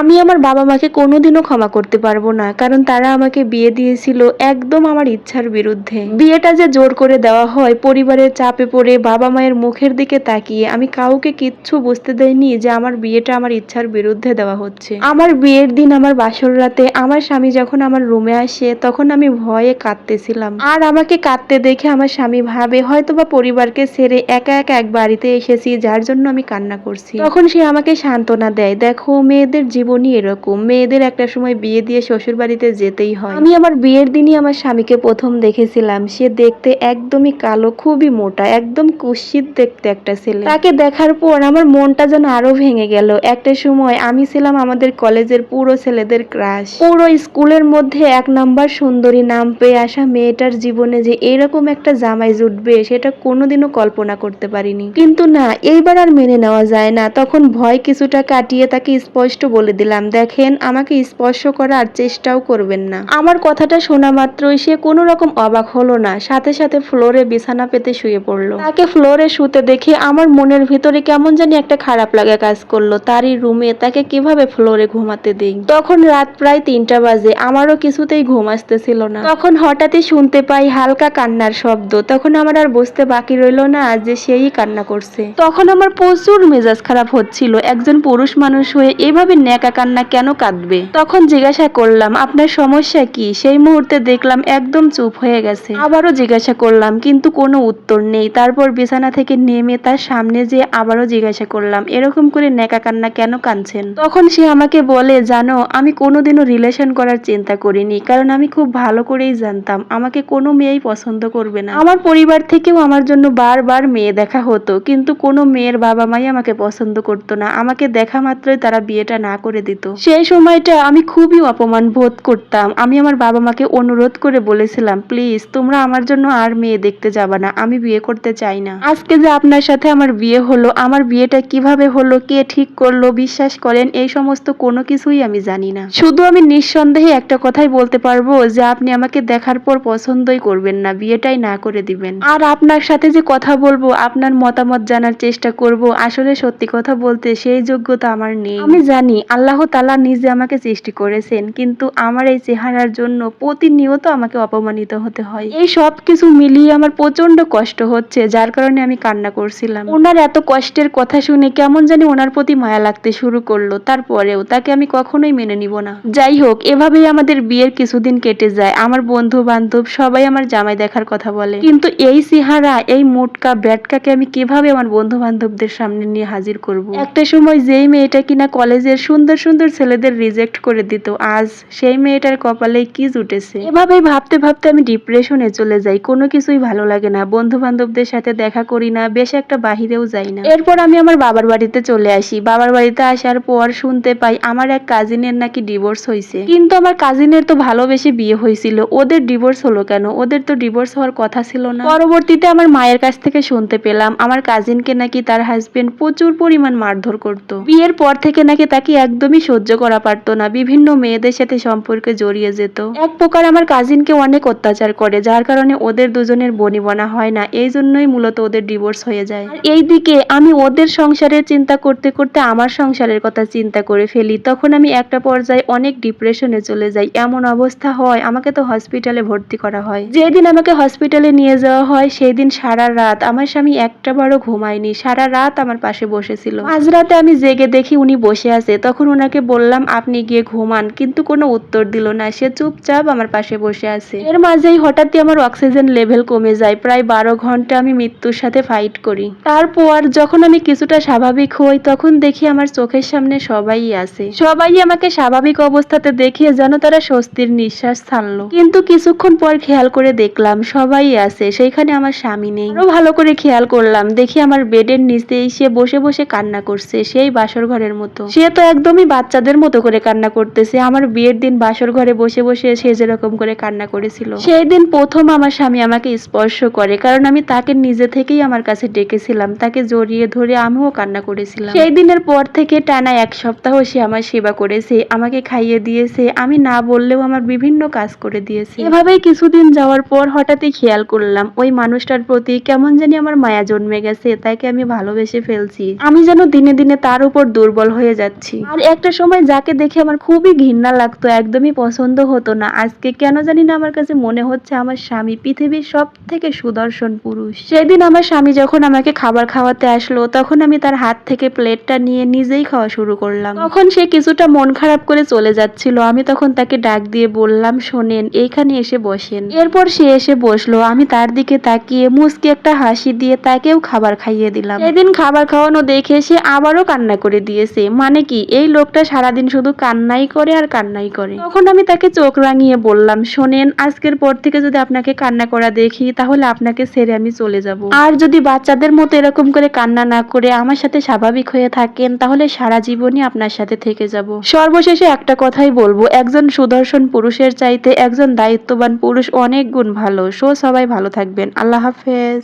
আমি আমার বাবা মাকে কোনোদিনও ক্ষমা করতে পারব না, কারণ তারা আমাকে বিয়ে দিয়েছিল একদম আমার ইচ্ছার বিরুদ্ধে। বিয়েটা যে জোর করে দেওয়া হয়, পরিবারের চাপে পড়ে, বাবা মায়ের মুখের দিকে তাকিয়ে, আমি কাউকে কিচ্ছু বুঝতে দেয়নি যে আমার বিয়েটা আমার ইচ্ছার বিরুদ্ধে দেওয়া হচ্ছে। আমার বিয়ের দিন আমার বাসর রাতে আমার স্বামী যখন আমার রুমে আসে, তখন আমি ভয়ে কাঁদতেছিলাম। আর আমাকে কাঁদতে দেখে আমার স্বামী ভাবে, হয়তোবা পরিবারকে ছেড়ে একা একা এক বাড়িতে এসেছি, যার জন্য আমি কান্না করছি। তখন সে আমাকে সান্ত্বনা দেয়, দেখো, মেয়েদের জীবনই এরকম। মেয়েদের একটা সময় বিয়ে দিয়ে শ্বশুর বাড়িতে যেতেই হয়। আমি আমার বিয়ের দিনই আমার স্বামীকে প্রথম দেখেছিলাম। সে দেখতে একদমই কালো, খুবই মোটা, একদম কুৎসিত দেখতে একটা ছেলে। তাকে দেখার পর আমার মনটা যেন আরও ভেঙে গেল। একটা সময় আমি ছিলাম আমাদের কলেজের পুরো ছেলেদের ক্রাশ। পুরো স্কুলের মধ্যে এক নাম্বার সুন্দরী নাম পেয়ে আসা মেয়েটার জীবনে যে এরকম একটা জামাই জুটবে, সেটা কোনোদিনও কল্পনা করতে পারিনি। কিন্তু না, এইবার আর মেনে নেওয়া যায় না। তখন ভয় কিছুটা কাটিয়ে তাকে স্পষ্ট বলে দিলাম, দেখেন, আমাকে স্পর্শ করার চেষ্টাও করবেন না। আমার কথাটা শোনা মাত্রই সে কোনো রকম অবাক হলো না, সাথে সাথে ফ্লোরে বিছানা পেতে শুয়ে পড়ল। তাকে ফ্লোরে শুতে দেখে আমার মনের ভিতরে কেমন জানি একটা খারাপ লাগা কাজ করল, তারই রুমে তাকে কীভাবে ফ্লোরে ঘুমাতে দেই? তখন রাত প্রায় তিনটা বাজে, আমারও কিছুতেই ঘুম আসতেছিল না। তখন হঠাৎই শুনতে পাই হালকা কান্নার শব্দ, তখন আমার আর বুঝতে বাকি রইল না যে সেই কান্না করছে। তখন আমার প্রচুর মেজাজ খারাপ হচ্ছিল, একজন পুরুষ মানুষ হয়ে এভাবে ন্যাকা কান্না কেন কাঁদবে? তখন জিজ্ঞাসা করলাম, আপনার সমস্যা কি? সেই মুহূর্তে দেখলাম একদম চুপ হয়ে গেছে। আবারও জিজ্ঞাসা করলাম, কিন্তু কোনো উত্তর নেই। তারপর বিছানা থেকে নেমে তার সামনে যে আবারও জিজ্ঞাসা করলাম, এরকম করে ন্যাকা কান্না কেন কাঁদছেন? তখন সে আমাকে বলে, জানো, আমি কোনোদিনও রিলেশন করার চিন্তা করিনি, কারণ আমি খুব ভালো করেই জানতাম, আমাকে কোনো মেয়েই পছন্দ করবে না। আমার পরিবার থেকেও আমার জন্য বারবার মেয়ে দেখা হতো, কিন্তু কোনো মেয়ের বাবা মাই আমাকে পছন্দ করতো না। আমাকে দেখা মাত্রই তারা বিয়েটা না করে দিত। সেই সময়টা আমি খুবই অপমান বোধ করতাম। আমি আমার বাবা মাকে অনুরোধ করে বলেছিলাম, প্লিজ, তোমরা আমার জন্য আর মেয়ে দেখতে যাবা না, আমি বিয়ে করতে চাই না। আজকে যে আপনার সাথে আমার বিয়ে হলো, আমার বিয়েটা কীভাবে হলো, কে ঠিক করল, বিশ্বাস করেন, এই সমস্ত কোনো কিছুই আমি জানি না। শুধু আমি নিঃসন্দেহে একটা কথাই বলতে পারব যে, আপনি আমাকে দেখার পর পছন্দই করবেন না, বিয়েটাই না করে দিবেন। আর আপনার সাথে যে কথা বলব, আপনার মতামত জানার চেষ্টা করব, আসলে সত্যি কথা বলতে সেই যোগ্যতা আমার নেই। আমি জানি আল্লাহ তালা নিজে আমাকে সৃষ্টি করেছেন, কিন্তু আমার এই চেহারার জন্য প্রতিনিয়ত আমাকে অপমানিত হতে হয়। এই সব কিছু মিলিয়ে আমার প্রচণ্ড কষ্ট হচ্ছে, যার কারণে আমি কান্না করছিলাম। ওনার এত কষ্টের কথা শুনে কেমন জানি ওনার প্রতি মায়া লাগতে শুরু করল, তারপরেও তাকে আমি কখনোই মেনে নিব না। যাই হোক, এভাবেই আমাদের বিয়ের কিছুদিন কেটে যায়। আমার বন্ধু বান্ধব সবাই আমার জামাই দেখার কথা বলে। কিন্তু এই চেহারা, এই মোটকা, ব্যাটকাকে আমি কীভাবে আমার বন্ধু বান্ধবদের সামনে নিয়ে হাজির করব? একটা সময় যেই মেয়েটা কিনা কলেজের সুন্দর সুন্দর সুন্দর ছেলেদের রিজেক্ট করে দিত। আজ সেই মেয়েটার কপালে কি জুটেছে? এভাবেই ভাবতে ভাবতে আমি ডিপ্রেশনে চলে যাই। কোনো কিছুই ভালো লাগে না। বন্ধু বান্ধবদের সাথে দেখা করি না। বেশ একটা বাহিরেও যাই না। এরপর আমি আমার বাবার বাড়িতে চলে আসি। বাবার বাড়িতে আসার পর শুনতে পাই আমার এক কাজিনের নাকি ডিভোর্স হয়েছে কিন্তু আমার কাজিনের তো ভালোবেসে বিয়ে হয়েছিল ওদের ডিভোর্স হলো কেন? ওদের তো ডিভোর্স হওয়ার কথা ছিল না। পরবর্তীতে আমার মায়ের কাছ থেকে শুনতে পেলাম, আমার কাজিনকে নাকি তার হাজবেন্ড প্রচুর পরিমাণ মারধর করত। বিয়ের পর থেকে নাকি তাকে একদমই সহ্য করা পারতো না। বিভিন্ন মেয়েদের সাথে সম্পর্কে জড়িয়ে যেত। এক প্রকার আমার কাজিনকে অনেক অত্যাচার করে, যার কারণে ওদের দুজনের বনিবনা হয় না। এই জন্যই মূলত ওদের ডিভোর্স হয়ে যায়। আর এইদিকে আমি ওদের সংসারের চিন্তা করতে করতে আমার সংসারের কথা চিন্তা করে ফেলি। তখন আমি একটা পর্যায়ে অনেক ডিপ্রেশনে চলে যাই। এমন অবস্থা হয়, আমাকে তো হসপিটালে ভর্তি করা হয়। যেদিন আমাকে হসপিটালে নিয়ে যাওয়া হয় সেই দিন সারা রাত আমার স্বামী একটা বারও ঘুমায়নি। সারা রাত আমার পাশে বসেছিল। আজ মাঝরাতে আমি জেগে দেখি উনি বসে আছে। তখন ওনাকে বললাম, আপনি গিয়ে ঘুমান। কিন্তু কোনো উত্তর দিল না। সে চুপচাপ আমার পাশে বসে আছে। এর মাঝেই হঠাৎই আমার অক্সিজেন লেভেল কমে যায়। প্রায় বারো ঘণ্টা আমি মৃত্যুর সাথে ফাইট করি। তারপর যখন আমি কিছুটা স্বাভাবিক হই, তখন দেখি আমার চোখের সামনে সবাই আছে। সবাই আমাকে স্বাভাবিক অবস্থাতে দেখে যেন তারা স্বস্তির নিঃশ্বাস ছাড়লো। কিন্তু কিছুক্ষণ পর খেয়াল করে দেখলাম, সবাই আছে। সেইখানে আমার স্বামী নেই। আরও ভালো করে খেয়াল করলাম। দেখি আমার বেডের নিচেই সে বসে বসে কান্না করছে, সেই বাসর ঘরের মতো। সে তো একদমই বাচ্চাদের মতো করে কান্না করতেছে। আমার বিয়ের দিন বাসর ঘরে বসে বসে সে যেরকম করে কান্না করেছিল। সেই দিন প্রথম আমার স্বামী আমাকে স্পর্শ করে, কারণ আমি তাকে নিজে থেকেই আমার কাছে ডেকেছিলাম। তাকে জড়িয়ে ধরে আমিও কান্না করেছিলাম। সেই দিনের পর থেকে টানা এক সপ্তাহ সে আমার সেবা করেছে, আমাকে খাইয়ে দিয়েছে। আমি না বললেও আমার বিভিন্ন কাজ করে দিয়েছে। এভাবেই কিছুদিন যাওয়ার পর হঠাৎই খেয়াল করলাম, ওই মানুষটার প্রতি কেমন জানি আমার মায়া জন্মে গেছে, তাকে আমি ভালোবেসে ফেলছি। আমি যেন দিনে দিনে তার উপর দুর্বল হয়ে যাচ্ছি। আর একটা সময় যাকে দেখে আমার খুবই ঘৃণা লাগতো, একদমই পছন্দ হতো না। আজকে কেন জানি না আমার কাছে মনে হচ্ছে আমার স্বামী পৃথিবীর সব থেকে সুদর্শন পুরুষ। সেদিন আমার স্বামী যখন আমাকে খাবার খাওয়াতে আসলো, তখন আমি তার হাত থেকে প্লেটটা নিয়ে নিজেই খাওয়া শুরু করলাম। তখন সে কিছুটা মন খারাপ করে চলে যাচ্ছিল। আমি তখন তাকে ডাক দিয়ে বললাম, শোনেন এইখানে এসে বসেন। এরপর সে এসে বসল। আমি তার দিকে তাকিয়ে মুচকি একটা হাসি দিয়ে তাকেও খাবার খাইয়ে দিলাম। সেদিন খাবার খাওয়ানো দেখে সে আবারও কান্না করে দিয়েছে। মানে কি, এই লোকটা সারাদিন শুধু কান্নাই করে আর কান্নাই করে। তখন আমি তাকে চোখ রাঙিয়ে বললাম, শোনেন, আজকের পর থেকে যদি আপনাকে কান্না করা দেখি, তাহলে আপনাকে ছেড়ে আমি চলে যাব। আর যদি বাচ্চাদের মতো এরকম করে কান্না না করে আমার সাথে স্বাভাবিক হয়ে থাকেন, তাহলে সারা জীবনই আপনার সাথে থেকে যাব। সর্বশেষে একটা কথাই বলব, একজন সুদর্শন পুরুষের চাইতে একজন দায়িত্ববান পুরুষ অনেক গুণ ভালো। সো সবাই ভালো থাকবেন। আল্লাহ হাফেজ।